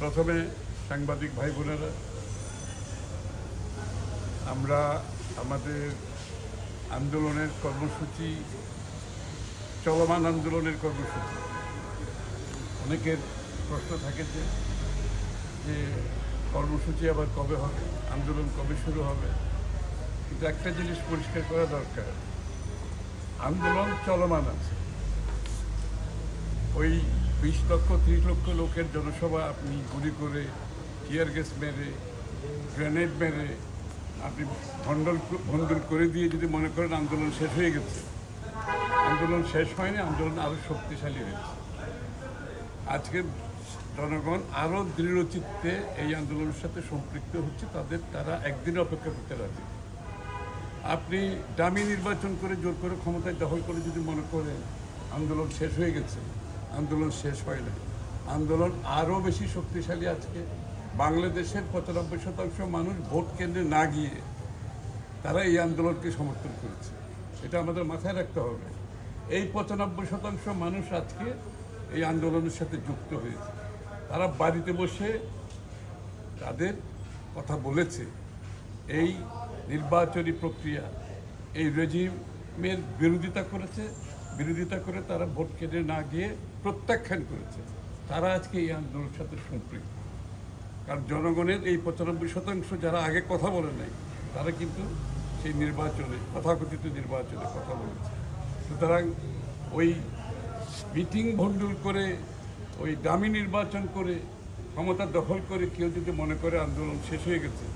প্রথমে সাংবাদিক ভাই বোনেরা আমরা আমাদের আন্দোলনের কর্মসূচি, চলমান আন্দোলনের কর্মসূচি। অনেকের প্রশ্ন থাকে যে কর্মসূচি আবার কবে হবে? আন্দোলন কবে শুরু হবে? কিন্তু একটা জিনিস পরিষ্কার করা দরকার, আন্দোলন চলমান আছে। ওই বিশ লক্ষ, ত্রিশ লক্ষ লোকের জনসভা আপনি গুলি করে টিয়ার গ্যাস মেরে গ্রেনেড মেরে, আপনি ভণ্ডল ভণ্ডল করে দিয়ে যদি মনে করেন আন্দোলন শেষ হয়ে গেছে। আন্দোলন শেষ হয়নি, আন্দোলন আরও শক্তিশালী হয়েছে। আজকে জনগণ আরও দৃঢ়চিত্তে এই আন্দোলনের সাথে সম্পৃক্ত হচ্ছে, তাদের তারা একদিন অপেক্ষা করতে রাজি। আপনি দামি নির্বাচন করে জোর করে ক্ষমতায় দখল করে যদি মনে করেন আন্দোলন শেষ হয়ে গেছে আন্দোলন শেষ হয় না। আন্দোলন আরও বেশি শক্তিশালী আজকে। বাংলাদেশের পঁচানব্বই শতাংশ মানুষ ভোট কেন্দ্রে না গিয়ে তারা এই আন্দোলনকে সমর্থন করেছে। এটা আমাদের মাথায় রাখতে হবে। এই পঁচানব্বই শতাংশ মানুষ আজকে এই আন্দোলনের সাথে যুক্ত হয়েছে। তারা বাড়িতে বসে তাদের কথা বলেছে। এই নির্বাচনী প্রক্রিয়া, এই রেজিমের বিরোধিতা করেছে। বিরোধিতা করে তারা ভোট কেন্দ্রে না গিয়ে প্রত্যাখ্যান করেছে। তারা আজকে এই আন্দোলনের সাথে সম্পৃক্ত। কারণ জনগণের এই পঁচানব্বই শতাংশ যারা আগে কথা বলে নাই, তারা কিন্তু সেই নির্বাচনে, তথাকথিত নির্বাচনে কথা বলেছে। সুতরাং ওই মিটিং ভণ্ডুল করে, ওই দামি নির্বাচন করে, ক্ষমতা দখল করে কেউ যদি মনে করে আন্দোলন শেষ হয়ে গেছে,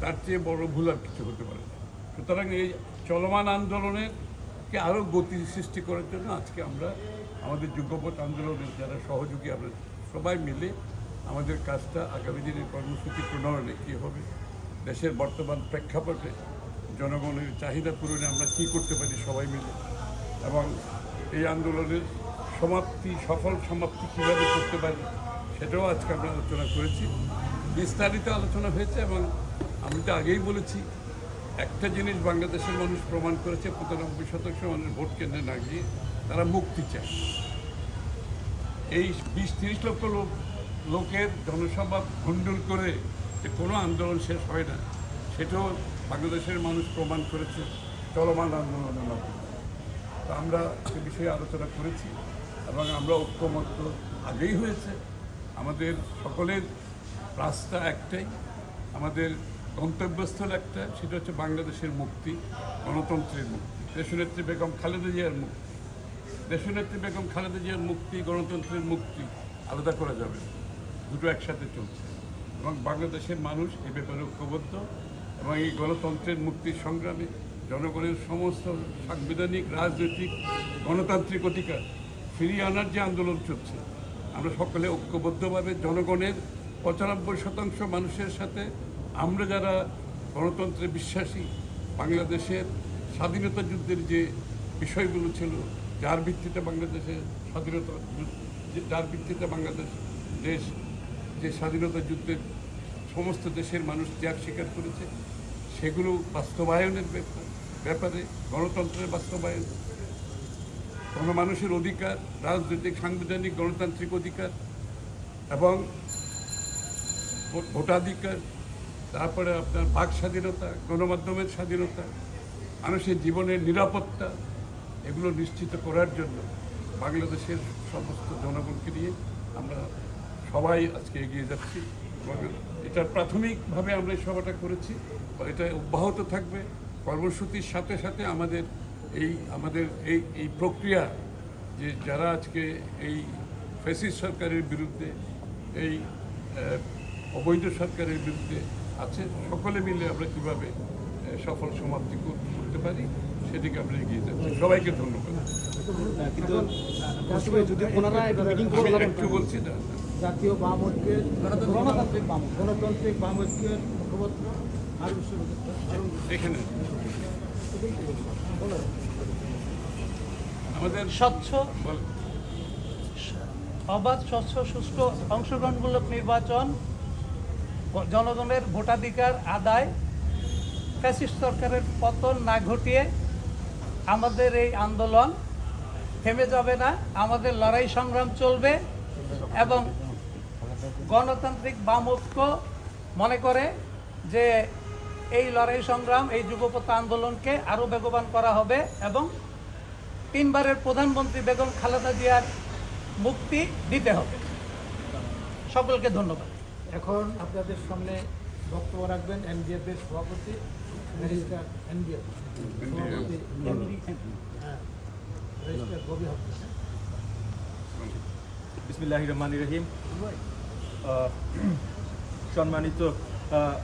তার চেয়ে বড় ভুল আর কিছু হতে পারে সুতরাং এই চলমান আন্দোলনের আরও গতি সৃষ্টি করার জন্য আজকে আমরা আমাদের যুগপথ আন্দোলনের যারা সহযোগী, আমরা সবাই মিলে আমাদের কাজটা আগামী দিনের কর্মসূচি প্রণয়নে কী হবে, দেশের বর্তমান প্রেক্ষাপটে জনগণের চাহিদা পূরণে আমরা কী করতে পারি সবাই মিলে, এবং এই আন্দোলনের সমাপ্তি, সফল সমাপ্তি কীভাবে করতে পারি সেটাও আজকে আমরা আলোচনা করেছি। বিস্তারিত আলোচনা হয়েছে এবং আমি তো আগেই বলেছি একটা জিনিস বাংলাদেশের মানুষ প্রমাণ করেছে, পঁচানব্বই শতাংশ মানুষ ভোট কেন্দ্রে না গিয়ে তারা মুক্তি চায়। এই বিশ তিরিশ লক্ষ লোক, লোকের জনসভা ভণ্ডুল করে যে কোনো আন্দোলন শেষ হয় না, সেটাও বাংলাদেশের মানুষ প্রমাণ করেছে, চলমান আন্দোলনের মাধ্যমে তো আমরা সে বিষয়ে আলোচনা করেছি এবং আমরা ঐক্যমত্য আগেই হয়েছে। আমাদের সকলের রাস্তা একটাই, আমাদের গন্তব্যস্থল একটা, সেটা হচ্ছে বাংলাদেশের মুক্তি, গণতন্ত্রের মুক্তি, দেশনেত্রী বেগম খালেদা জিয়ার মুক্তি। দেশনেত্রী বেগম খালেদা জিয়ার মুক্তি, গণতন্ত্রের মুক্তি আলাদা করা যাবে। দুটো একসাথে চলছে। এবং বাংলাদেশের মানুষ এ ব্যাপারে ঐক্যবদ্ধ এবং এই গণতন্ত্রের মুক্তির সংগ্রামে জনগণের সমস্ত সাংবিধানিক, রাজনৈতিক, গণতান্ত্রিক অধিকার ফিরিয়ে আনার যে আন্দোলন চলছে, আমরা সকলে ঐক্যবদ্ধভাবে জনগণের পঁচানব্বই শতাংশ মানুষের সাথে আমরা যারা গণতন্ত্রে বিশ্বাসী, বাংলাদেশের স্বাধীনতা যুদ্ধের যে বিষয়গুলো ছিল, যার ভিত্তিতে বাংলাদেশের স্বাধীনতা যার ভিত্তিতে বাংলাদেশ দেশ, যে স্বাধীনতা যুদ্ধের সমস্ত দেশের মানুষ ত্যাগ স্বীকার করেছে, সেগুলো বাস্তবায়নের ব্যাপারে গণতন্ত্রের বাস্তবায়ন। কোনো মানুষের অধিকার, রাজনৈতিক, সাংবিধানিক, গণতান্ত্রিক অধিকার এবং ভোটাধিকার তারপরে আপনার বাক স্বাধীনতা, গণমাধ্যমের স্বাধীনতা, মানুষের জীবনের নিরাপত্তা, এগুলো নিশ্চিত করার জন্য বাংলাদেশের সমস্ত জনগণকে নিয়ে আমরা সবাই আজকে এগিয়ে যাচ্ছি। এটা প্রাথমিকভাবে আমরা এই সভাটা করেছি এটা অব্যাহত থাকবে। কর্মসূচির সাথে সাথে আমাদের এই আমাদের এই এই প্রক্রিয়া যে যারা আজকে এই ফেসিস সরকারের বিরুদ্ধে, এই অবৈধ সরকারের বিরুদ্ধে আছে। সকলে মিলে আমরা কীভাবে সফল সমাপ্তি করতে পারি সেদিকে আমরা এগিয়ে যাচ্ছি। সবাইকে ধন্যবাদ। একটা বলছি না জাতীয় বাম ঐক্যের গণতান্ত্রিক বাম গণতান্ত্রিক বাম ঐক্যের মুখপাত্র আর এখানে। আমাদের স্বচ্ছ বল। অবাধ স্বচ্ছ সুষ্ঠু অংশগ্রহণমূলক নির্বাচন জনগণের ভোটাধিকার আদায়, ফ্যাসিস্ট সরকারের পতন না ঘটিয়ে আমাদের এই আন্দোলন থেমে যাবে না, আমাদের লড়াই সংগ্রাম চলবে এবং গণতান্ত্রিক বাম ঐক্য মনে করে যে এই লড়াই সংগ্রাম, এই যুগপথ আন্দোলনকে আরও বেগবান করা হবে এবং তিনবারের প্রধানমন্ত্রী বেগম খালেদা জিয়ার মুক্তি দিতে হবে। সকলকে ধন্যবাদ। এখন আপনাদের সামনে বক্তব্য রাখবেন এনডিএফ এর সভাপতি ব্যারিস্টার সভাপতি হ্যাঁ বিসমিল্লাহ রহমান রহিম। সম্মানিত আহ,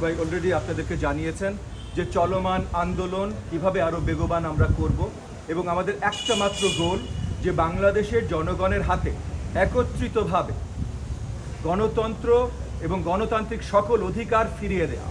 ভাই অলরেডি আপনাদেরকে জানিয়েছেন যে চলমান আন্দোলন কীভাবে আরও বেগবান আমরা করব এবং আমাদের একটা মাত্র গোল যে বাংলাদেশের জনগণের হাতে একত্রিতভাবে গণতন্ত্র এবং গণতান্ত্রিক সকল অধিকার ফিরিয়ে দেওয়া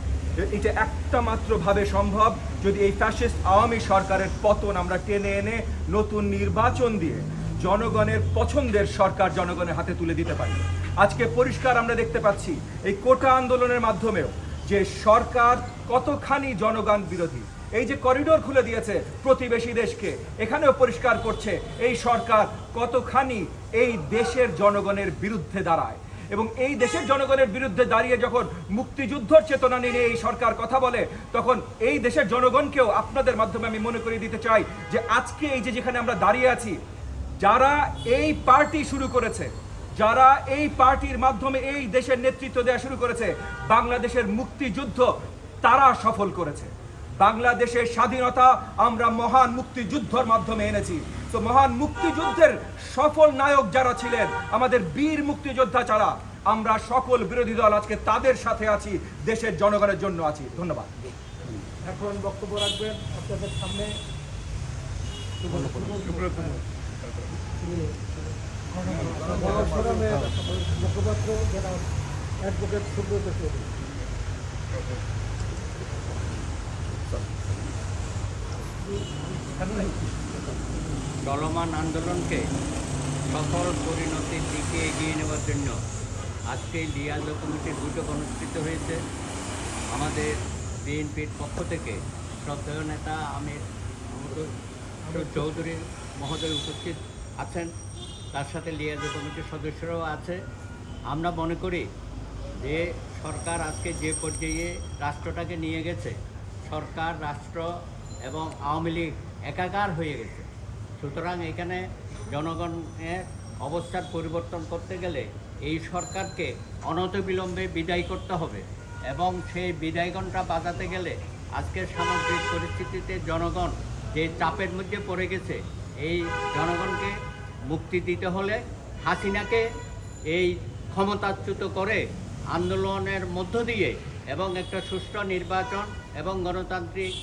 এটা একটা মাত্র ভাবে সম্ভব যদি এই ফ্যাসিস্ট আওয়ামী সরকারের পতন আমরা টেনে এনে নতুন নির্বাচন দিয়ে জনগণের পছন্দের সরকার জনগণের হাতে তুলে দিতে পারি। আজকে পরিষ্কার আমরা দেখতে পাচ্ছি এই কোটা আন্দোলনের মাধ্যমেও যে সরকার কতখানি জনগণ বিরোধী। এই যে করিডোর খুলে দিয়েছে প্রতিবেশী দেশকে, এখানেও পরিষ্কার করছে এই সরকার কতখানি এই দেশের জনগণের বিরুদ্ধে দাঁড়ায়। এবং এই দেশের জনগণের বিরুদ্ধে দাঁড়িয়ে যখন মুক্তিযুদ্ধর চেতনা নিয়ে এই সরকার কথা বলে, তখন এই দেশের জনগণকেও আপনাদের মাধ্যমে আমি মনে করিয়ে দিতে চাই যে আজকে এই যে যেখানে আমরা দাঁড়িয়ে আছি, যারা এই পার্টি শুরু করেছে, যারা এই পার্টির মাধ্যমে এই দেশের নেতৃত্ব দেওয়া শুরু করেছে, বাংলাদেশের মুক্তিযুদ্ধ তারা সফল করেছে। বাংলাদেশের স্বাধীনতা আমরা মহান মুক্তিযুদ্ধর মাধ্যমে এনেছি। তো মহান মুক্তিযুদ্ধের সফল নায়ক যারা ছিলেন আমাদের বীর মুক্তিযোদ্ধা ছাড়া আমরা সকল বিরোধী দল আজকে তাদের সাথে আছি দেশের জনগণের জন্য আছি। ধন্যবাদ। এখন বক্তব্য রাখবেন আপনাদের সামনে। মুখপাত্র যারা অ্যাডভোকেট সুব্রত চৌধুরী চলমান আন্দোলনকে সফল পরিণতির দিকে এগিয়ে নেওয়ার জন্য আজকে লিয়াজো কমিটির দুটো অনুষ্ঠিত হয়েছে। আমাদের বিএনপির পক্ষ থেকে শ্রদ্ধেয় নেতা আমির চৌধুরী মহোদয় উপস্থিত আছেন। তার সাথে লিয়াজো কমিটির সদস্যরাও আছে। আমরা মনে করি যে সরকার আজকে যে পর্যায়ে রাষ্ট্রটাকে নিয়ে গেছে, সরকার, রাষ্ট্র এবং আওয়ামী লীগ একাকার হয়ে গেছে। সুতরাং এখানে জনগণের অবস্থার পরিবর্তন করতে গেলে এই সরকারকে অনতবিলম্বে বিদায় করতে হবে এবং সেই বিদায়গণটা বাজাতে গেলে আজকের সামগ্রিক পরিস্থিতিতে জনগণ যে চাপের মধ্যে পড়ে গেছে, এই জনগণকে মুক্তি দিতে হলে হাসিনাকে এই ক্ষমতাচ্যুত করে আন্দোলনের মধ্য দিয়ে এবং একটা সুষ্ঠু নির্বাচন এবং গণতান্ত্রিক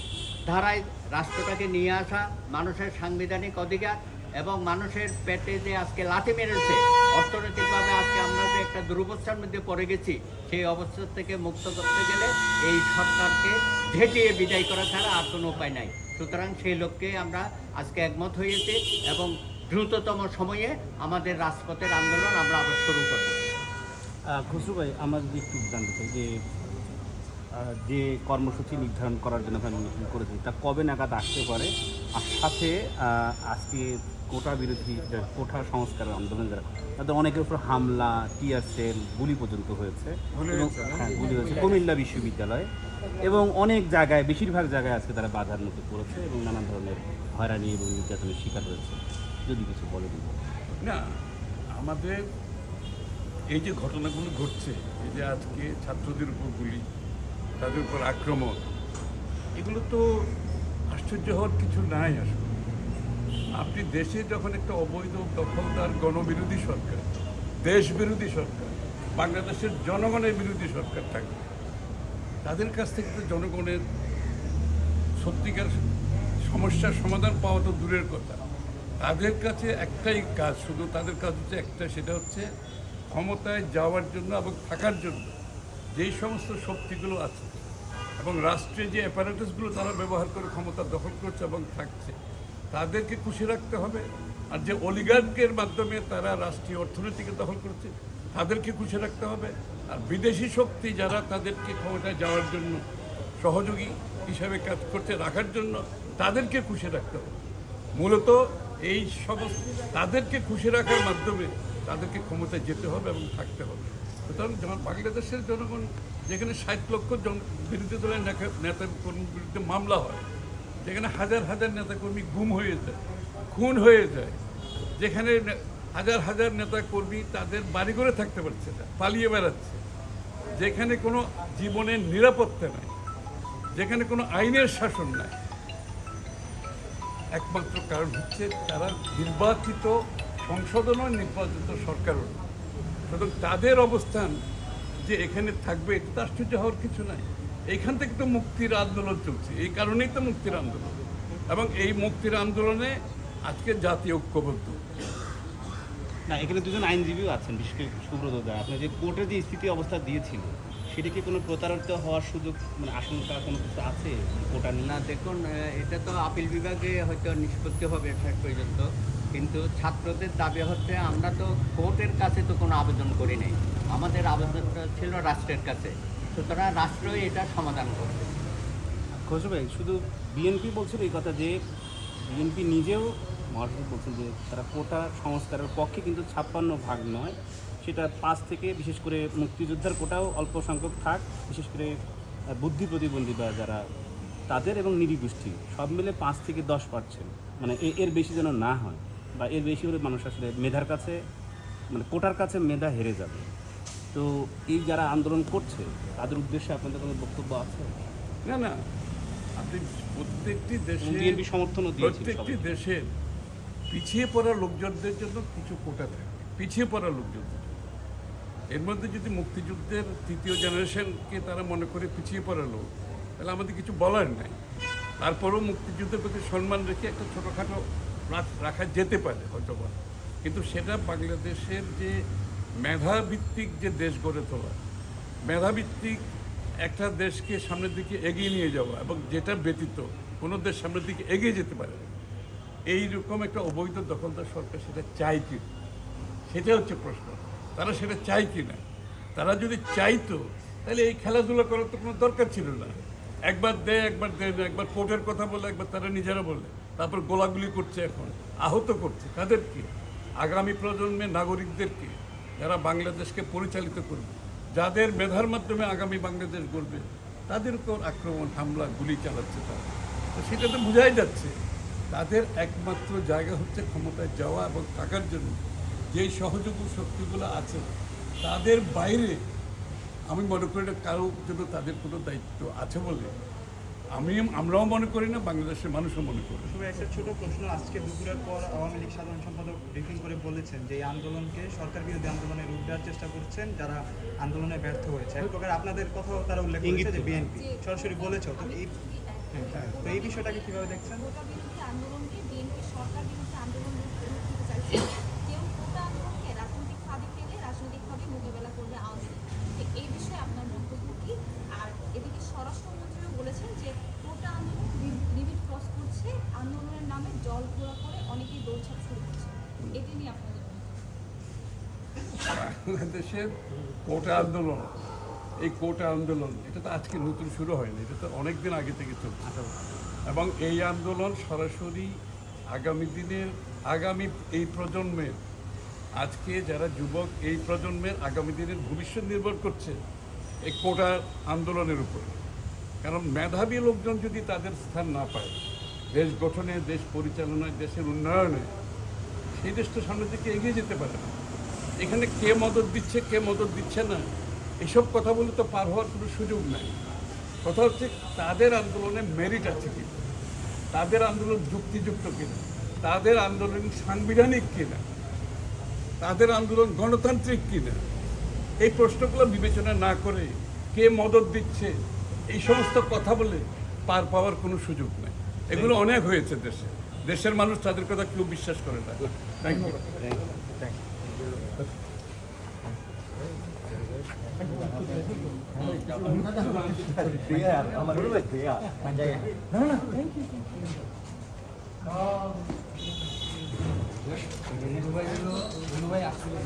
ধারায় রাষ্ট্রটাকে নিয়ে আসা, মানুষের সাংবিধানিক অধিকার এবং মানুষের পেটে যে আজকে লাঠি মেরেছে, অর্থনৈতিকভাবে আজকে আমরা যে একটা দুরবস্থার মধ্যে পড়ে গেছি, সেই অবস্থা থেকে মুক্ত করতে গেলে এই সরকারকে ঝেঁটিয়ে বিদায় করা ছাড়া আর কোনো উপায় নাই। সুতরাং সেই লক্ষ্যে আমরা আজকে একমত হয়েছি এবং দ্রুততম সময়ে আমাদের রাজপথের আন্দোলন আমরা আবার শুরু করব। খসরু ভাই, আমরা যদি একটু জানতে চাই যে যে কর্মসূচি নির্ধারণ করার জন্য আপনারা মিটিং করেছেন তা কবে নাগাদ আসতে পারে? আর সাথে আজকে কোটা বিরোধী কোটা সংস্কার আন্দোলন যারা তাদের অনেকের উপর হামলা টিয়ার সেল গুলি পর্যন্ত হয়েছে। গুলি হয়েছে হ্যাঁ গুলি হয়েছে। কুমিল্লা বিশ্ববিদ্যালয়ে এবং অনেক জায়গায় বেশিরভাগ জায়গায় আজকে তারা বাধার মুখে পড়েছে এবং নানান ধরনের হয়রানি এবং নির্যাতনের শিকার হয়েছে। যদি কিছু বলে দিন না আমাদের এই যে ঘটনাগুলো ঘটছে এই যে আজকে ছাত্রদের উপর গুলি তাদের উপর আক্রমণ। এগুলো তো আশ্চর্য হওয়ার কিছু নাই আসলে। আপনি দেশে যখন একটা অবৈধ দখলদার গণবিরোধী সরকার দেশ বিরোধী সরকার, বাংলাদেশের জনগণের বিরোধী সরকার থাকবে তাদের কাছ থেকে তো জনগণের সত্যিকার সমস্যার সমাধান পাওয়া তো দূরের কথা। তাদের কাছে একটাই কাজ, শুধু তাদের কাজ হচ্ছে একটা, সেটা হচ্ছে ক্ষমতায় যাওয়ার জন্য এবং থাকার জন্য যেই সমস্ত শক্তিগুলো আছে এবং রাষ্ট্রে যে অ্যাপারেটাসগুলো তারা ব্যবহার করে ক্ষমতা দখল করছে এবং থাকছে, তাদেরকে খুশি রাখতে হবে। আর যে অলিগার্কের মাধ্যমে তারা রাষ্ট্রীয় অর্থনীতিকে দখল করছে, তাদেরকে খুশি রাখতে হবে। আর বিদেশি শক্তি যারা তাদেরকে ক্ষমতায় যাওয়ার জন্য সহযোগী হিসাবে কাজ করছে, রাখার জন্য তাদেরকে খুশি রাখতে হবে। মূলত এই সমস্ত তাদেরকে খুশি রাখার মাধ্যমে তাদেরকে ক্ষমতায় যেতে হবে এবং থাকতে হবে। সুতরাং যখন বাংলাদেশের জনগণ যেখানে ষাট লক্ষ জন বিরোধী দলের নেতা- কর্মীর বিরুদ্ধে মামলা হয়, যেখানে হাজার হাজার নেতাকর্মী গুম হয়ে যায়, খুন হয়ে যায়, যেখানে হাজার হাজার নেতাকর্মী তাদের বাড়ি করে থাকতে পারছে না, পালিয়ে বেড়াচ্ছে, যেখানে কোনো জীবনের নিরাপত্তা নাই, যেখানে কোনো আইনের শাসন নাই, একমাত্র কারণ হচ্ছে তারা নির্বাচিত সংশোধন নির্বাচিত সরকারও। সুতরাং তাদের অবস্থান যে এখানে থাকবে, এটা তো আশ্চর্য হওয়ার কিছু নাই। এইখান থেকে তো মুক্তির আন্দোলন চলছে। এই কারণেই তো মুক্তির আন্দোলন। এবং এই মুক্তির আন্দোলনে আজকে জাতীয় ঐক্যবদ্ধ। না, এখানে দুজন আইনজীবীও আছেন, বিশেষ করে সুব্রত দা। আপনি যে কোর্টের যে স্থিতি অবস্থা দিয়েছিল সেটা কি কোনো প্রতারিত হওয়ার সুযোগ মানে আশঙ্কা কোনো কিছু আছে? কোটা না দেখুন এটা তো আপিল বিভাগে হয়তো নিষ্পত্তি হবে শেষ পর্যন্ত। কিন্তু ছাত্রদের দাবি হচ্ছে আমরা তো কোর্টের কাছে তো কোনো আবেদন করি নাই। আমাদের আবেদনটা ছিল রাষ্ট্রের কাছে। সুতরাং রাষ্ট্রই এটা সমাধান করবে। খসরু ভাই, শুধু বিএনপি বলছিল এই কথা যে বিএনপি নিজেও মহাসচিব বলছেন যে তারা কোটা সংস্কারের পক্ষে কিন্তু ছাপ্পান্ন ভাগ নয়, সেটা পাঁচ থেকে বিশেষ করে মুক্তিযোদ্ধার কোটাও অল্প সংখ্যক থাক, বিশেষ করে বুদ্ধি প্রতিবন্ধী বা যারা তাদের এবং নিরীগোষ্ঠী সব মিলে পাঁচ থেকে দশ পার্সেন্ট মানে এর বেশি যেন না হয়। বা এর বেশি হলে মানুষ আসলে মেধার কাছে মানে কোটার কাছে মেধা হেরে যাবে। তো এই যারা আন্দোলন করছে তাদের উদ্দেশ্যে আপনাদের কোনো বক্তব্য আছে? না না। আপনি প্রত্যেকটি দেশে বিএনপি সমর্থনও প্রত্যেকটি। দেশের পিছিয়ে পড়া লোকজনদের জন্য কিছু কোটা থাকে পিছিয়ে পড়া লোকজন। এর মধ্যে যদি মুক্তিযুদ্ধের তৃতীয় জেনারেশনকে তারা মনে করে পিছিয়ে পড়া লোক তাহলে আমাদের কিছু বলার নাই। তারপরেও মুক্তিযুদ্ধের প্রতি সম্মান রেখে একটা ছোটোখাটো রাখ- যেতে পারে, হয়তো কিন্তু সেটা বাংলাদেশের যে মেধাভিত্তিক যে দেশ গড়ে তোলা, মেধাভিত্তিক একটা দেশকে সামনের দিকে এগিয়ে নিয়ে যাওয়া এবং যেটা ব্যতীত কোনো দেশ সামনের দিকে এগিয়ে যেতে পারে। এই রকম একটা অবৈধ দখলদার সরকার সেটা চায় কি সেটা হচ্ছে প্রশ্ন। তারা সেটা চায় কি না? তারা যদি চাইতো, তাহলে এই খেলাধুলা করার তো কোনো দরকার ছিল না। একবার দেয় একবার দেয় না, একবার কোর্টের কথা বলে, একবার তারা নিজেরা বলে। তারপর গোলাগুলি করছে এখন, আহত করছে। তাদেরকে, আগামী প্রজন্মের নাগরিকদেরকে, যারা বাংলাদেশকে পরিচালিত করবে, যাদের মেধার মাধ্যমে আগামী বাংলাদেশ গড়বে, তাদের উপর আক্রমণ, হামলা, গুলি চালাচ্ছে তারা। তো সেটা তো বোঝাই যাচ্ছে, তাদের একমাত্র জায়গা হচ্ছে ক্ষমতায় যাওয়া এবং থাকার জন্য যেই সহযোগী শক্তিগুলো আছে, তাদের বাইরে আমি মনে করি কারোর জন্য তাদের কোনো দায়িত্ব আছে বলে আমি আমরাও মনে করি না বাংলাদেশের মানুষও মনে করে একটা ছোট প্রশ্ন। আজকে দুপুরের পর আওয়ামী লীগ সাধারণ সম্পাদক ব্রিফিং করে বলেছেন যে এই আন্দোলনকে সরকার বিরোধী আন্দোলনে রূপ দেওয়ার চেষ্টা করছেন যারা আন্দোলনে ব্যর্থ হয়েছে। এক প্রকার আপনাদের কথাও তারা উল্লেখ করেছে যে বিএনপি। সরাসরি বলেছ তো এই হ্যাঁ, তো এই বিষয়টাকে কীভাবে দেখছেন? আন্দোলনকে বিএনপি সরকার বিরোধী আন্দোলন রূপ রূপ দিতে চাইছে কেউ কোটা আন্দোলনকে রাজনৈতিক ফাঁদে ফেলে রাজনৈতিকভাবে মোকাবেলা করবে আওয়ামী লীগ তো এই বিষয়ে আপনার মন্তব্য কি আর এদিকে স্বরাষ্ট্রমন্ত্রীও বলেছেন যে কোটা আন্দোলন লিমিট ক্রস করছে জল ঘোলা করে অনেকেই দৌড়ছাপ শুরু করছে। এটি নিয়ে আপনাদের বাংলাদেশের কোটা আন্দোলন এই কোটা আন্দোলন এটা তো আজকে নতুন শুরু হয়নি এটা তো অনেক দিন আগে থেকে চলছে। এবং এই আন্দোলন সরাসরি আগামী দিনের আগামী এই প্রজন্মের আজকে যারা যুবক এই প্রজন্মের আগামী দিনের ভবিষ্যৎ নির্ভর করছে এই কোটা আন্দোলনের উপরে। কারণ মেধাবী লোকজন যদি তাদের স্থান না পায় দেশ গঠনে, দেশ পরিচালনায়, দেশের উন্নয়নে, সেই দেশ তো সামনের দিকে এগিয়ে যেতে পারে না। এখানে কে মদত দিচ্ছে, কে মদত দিচ্ছে না, এসব কথা বলে তো পার হওয়ার কোনো সুযোগ নাই। কথা হচ্ছে তাদের আন্দোলনে মেরিট আছে কি তাদের আন্দোলন যুক্তিযুক্ত কিনা তাদের আন্দোলন সাংবিধানিক কিনা তাদের আন্দোলন গণতান্ত্রিক কিনা এই প্রশ্নগুলো বিবেচনা না করে কে মদত দিচ্ছে, এই সমস্ত কথা বলে পার পাওয়ার কোনো সুযোগ নেই। এগুলো অনেক হয়েছে দেশে। দেশের মানুষ তাদের কথা কেউ বিশ্বাস করে না। থ্যাংক ইউ ভাই আসলে